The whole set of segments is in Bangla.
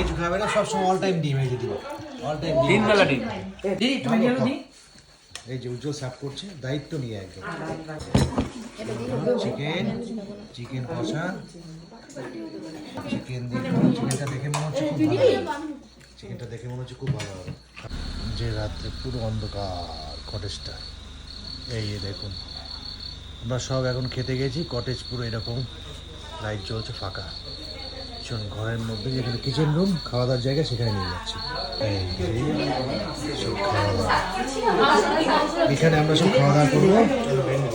কিছু খাবে না সবসময় অল টাইম ডিম এই যে দিব। অল টাইম ডিম। বেলা ডিম। দিদি একটু ভেঙে আলু এই যে উজ্জ্বল সাফ করছে দায়িত্ব নিয়ে একদম। চিকেন চিকেন কষা। চিকেন দিয়ে চিকেনটা দেখে মনে হচ্ছে খুব ভালো। চিকেনটা দেখে মনে হচ্ছে খুব ভালো হবে। যে রাত্রে পুরো অন্ধকার কটেজটা এই দেখুন আমরা সব এখন খেতে গেছি কটেজ পুরো এরকম। লাইট জ্বলছে ফাঁকা। শোন ঘরের মধ্যে যেখানে কিচেন রুম খাওয়া দাওয়ার জায়গা সেখানে নিয়ে যাচ্ছি। এখানে আমরা সব খাওয়া দাওয়া করব।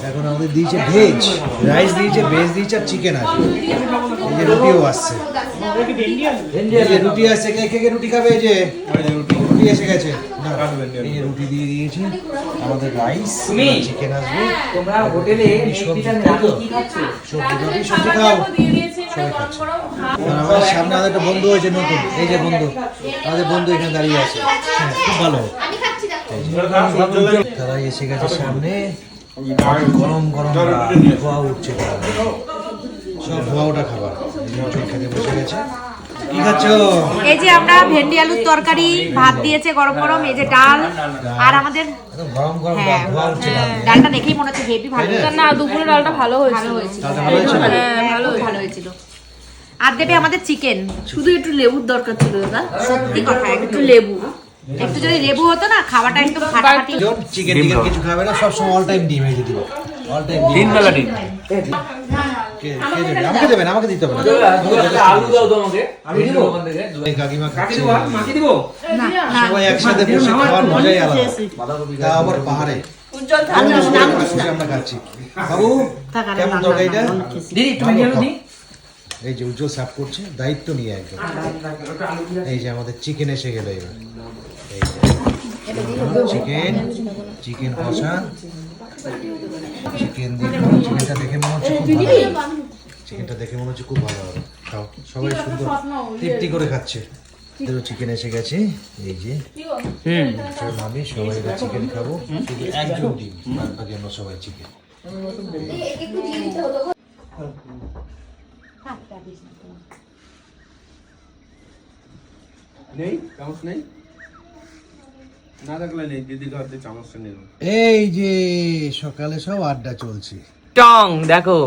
এখন আমাদের দিয়েছে ভেজ রাইস দিয়েছে ভেজ দিয়েছে আর চিকেন আছে। এই যে রুটিও আসছে। রুটি আসছে কে কে রুটি খাবে এই যে? রুটি এসে গেছে। এই রুটি দিয়ে দিয়েছি। আমাদের রাইস? চিকেন আসবে। তোমরা হোটেলে সবজি সবজি খাও। আর আমাদের সামনে আমাদের একটা বন্ধু হয়েছে নতুন এই যে বন্ধু আমাদের বন্ধু এখানে দাঁড়িয়ে আছে। হ্যাঁ খুব ভালো। তারা এসে গেছে সামনে। গরম গরম ধোয়া উঠছে। সব ধোয়া খাবার। এই যে খেতে বসে গেছে। এই যে আমরা ভেন্ডি আলুর তরকারি ভাত দিয়েছে গরম গরম এই যে ডাল আর আমাদের গরম গরম হ্যাঁ দিয়ে। ডালটা দেখেই মনে হচ্ছে হেভি ভালো। না? হয়েছে। না দুপুরে ডালটা ভালো হয়েছিল। ভালো হয়েছিল? হ্যাঁ ভালো ভালো হয়েছিল। আর দেবে আমাদের চিকেন শুধু একটু লেবুর দরকার ছিল দাদা। সত্যি কথা একটু লেবু। একটু যদি লেবু হতো না খাওয়াটা একদম ফাটাফাটি চিকেন টিকেন কিছু খাবে না সবসময় অল টাইম ডিম এই দিব। অল টাইম ডিম। বেলা ডিম। কে কে দেবে? আমাকে দেবেন আমাকে দিতে হবে না। আলু দাও তো আমাকে আমি দিব। ওখান থেকে কাকিমা কাকে খাচ্ছে দিব মাকে দিব? সবাই একসাথে বসে খাওয়ার মজাই আলাদা। তা আবার পাহাড়ে। আমরা খাচ্ছি। বাবু কেমন দিদি একটু ভেঙে এই যে উজ্জ্বল সাফ করছে দায়িত্ব নিয়ে একদম। এই যে আমাদের চিকেন এসে গেল এবার। চিকেন চিকেন কষা চিকেন দিয়ে চিকেনটা দেখে মনে হচ্ছে খুব ভালো চিকেনটা দেখে মনে হচ্ছে খুব ভালো হবে। খাও। সবাই সুন্দর তৃপ্তি করে খাচ্ছে। এদেরও চিকেন এসে গেছে। এই যে হুম। আমি সবাই চিকেন খাব। শুধু একজন ডিম বাদ বাকি আমরা সবাই চিকেন নেই? চামচ নেই না থাকলে নেই দিদি ঘরে চামচটা নেই এই যে সকালে সব আড্ডা চলছে। টং দেখো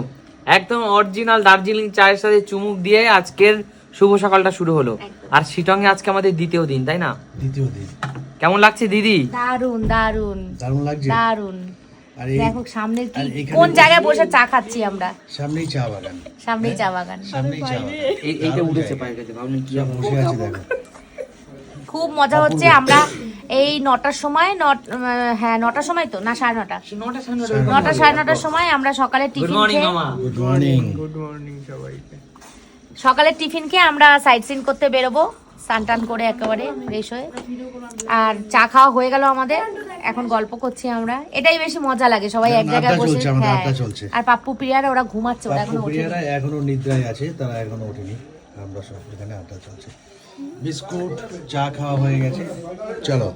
একদম অরিজিনাল দার্জিলিং চায়ের সাথে চুমুক দিয়ে আজকের শুভ সকালটা শুরু হলো। আর শিটং এ আজকে আমাদের দ্বিতীয় দিন তাই না? দ্বিতীয় দিন। কেমন লাগছে দিদি? দারুণ দারুণ দারুণ লাগছে? দারুণ আর দেখো সামনে কি কোন জায়গায় বসে চা খাচ্ছি আমরা? সামনেই চা বাগান। সামনেই চা বাগান। সামনেই চা বাগান। এইটা উঠেছে পায়ের কাছে ভাবলেন কি বসে আছে দেখো। খুব মজা হচ্ছে আমরা এই নটার সময় নট হ্যাঁ নটার সময় তো? না সাড়ে নটা। নটা সাড়ে নটা। নটা সাড়ে নটার সময় আমরা সকালে গুড টিফিন মর্নিং খেয়ে মামা। গুড মর্নিং সকালে টিফিন খেয়ে আমরা সাইট সিন করতে বেরোবো। স্নান টান করে একেবারে ফ্রেশ হয়ে। আর চা খাওয়া হয়ে গেল আমাদের। এখন গল্প করছি আমরা। এটাই বেশি মজা লাগে সবাই এক জায়গায় বসে। হ্যাঁ। আর পাপ্পু প্রিয়ারা ওরা ঘুমাচ্ছে ওরা এখনও। প্রিয়ারা এখনও নিদ্রায় আছে তারা এখনও ওঠেনি। আমরা সব এখানে আড্ডা চলছে। বিস্কুট চা খাওয়া হয়ে গেছে। চলো।